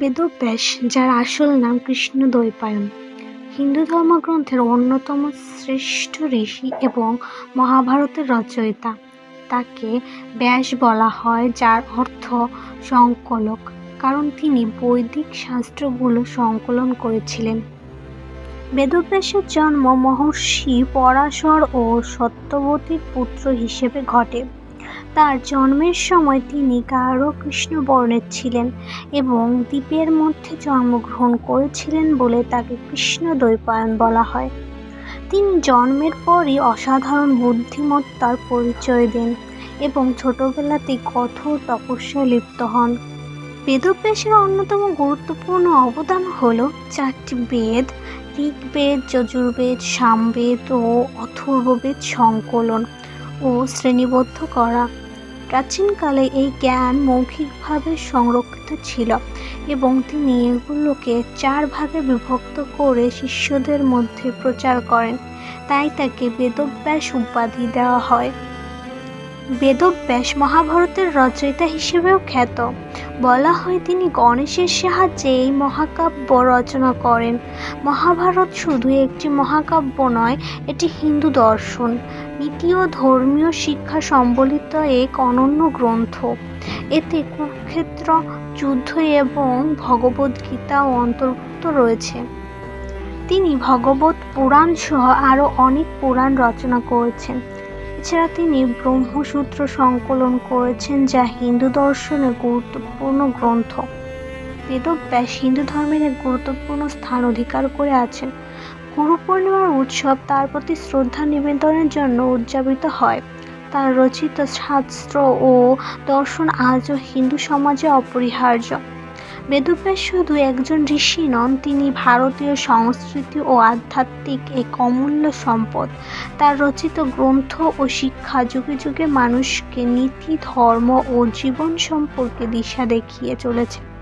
বেদব্যাস যার আসল নাম কৃষ্ণ দ্বৈপায়ন। হিন্দু ধর্মগ্রন্থের অন্যতম শ্রেষ্ঠ ঋষি এবং মহাভারতের রচয়িতা। তাকে ব্যাস বলা হয়, যার অর্থ সংকলক, কারণ তিনি বৈদিক শাস্ত্রগুলো সংকলন করেছিলেন। বেদব্যাসের জন্ম মহর্ষি পরাশর ও সত্যবতীর পুত্র হিসেবে ঘটে। তার জন্মের সময় তিনি গাঢ় কৃষ্ণবর্ণের ছিলেন এবং দ্বীপের মধ্যে জন্মগ্রহণ করেছিলেন বলে তাকে কৃষ্ণদ্বৈপায়ন বলা হয়। তিনি জন্মের পরই অসাধারণ বুদ্ধিমত্তার পরিচয় দেন এবং ছোটবেলাতেই কঠোর তপস্যায় লিপ্ত হন। বেদব্যাসের অন্যতম গুরুত্বপূর্ণ অবদান হল চারটি বেদ, ঋগ্বেদ, যজুর্বেদ, সামবেদ ও অথর্ববেদ সংকলন ও শ্রেণীবদ্ধ করা। প্রাচীনকালে এই জ্ঞান মৌখিকভাবে সংরক্ষিত ছিল এবং তিনি এগুলোকে চার ভাগে বিভক্ত করে শিষ্যদের মধ্যে প্রচার করেন। তাই তাকে বেদব্যাস উপাধি দেওয়া হয়। বেদব্যাস মহাভারতের রচয়িতা হিসেবেও খ্যাত। বলা হয় তিনি গণেশের সাহায্যে এই মহাকাব্য রচনা করেন। মহাভারত শুধু একটি মহাকাব্য নয়, এটি হিন্দু দর্শন। নীতি ও ধর্মীয় শিক্ষা সম্বলিত এক অনন্য গ্রন্থ। এতে কুরুক্ষেত্র, যুদ্ধ এবং ভগবদ্গীতাও অন্তর্ভুক্ত রয়েছে। তিনি ভগবত পুরাণ সহ আরও অনেক পুরাণ রচনা করেছেন। এছাড়া তিনি ব্রহ্মসূত্র সংকলন করেছেন যা হিন্দু দর্শনের গুরুত্বপূর্ণ গ্রন্থ। বেদব্যাস হিন্দু ধর্মের এক গুরুত্বপূর্ণ স্থান অধিকার করে আছেন। গুরু পূর্ণিমার উৎসব তার প্রতি শ্রদ্ধা নিবেদনের জন্য উদযাপিত হয়। তার রচিত শাস্ত্র ও দর্শন আজও হিন্দু সমাজে অপরিহার্য। বেদব্যাস শুধু একজন ঋষি নন, তিনি ভারতীয় সংস্কৃতি ও আধ্যাত্মিক এক অমূল্য সম্পদ। তার রচিত গ্রন্থ ও শিক্ষা যুগে যুগে মানুষকে নীতি, ধর্ম ও জীবন সম্পর্কে দিশা দেখিয়ে চলেছে।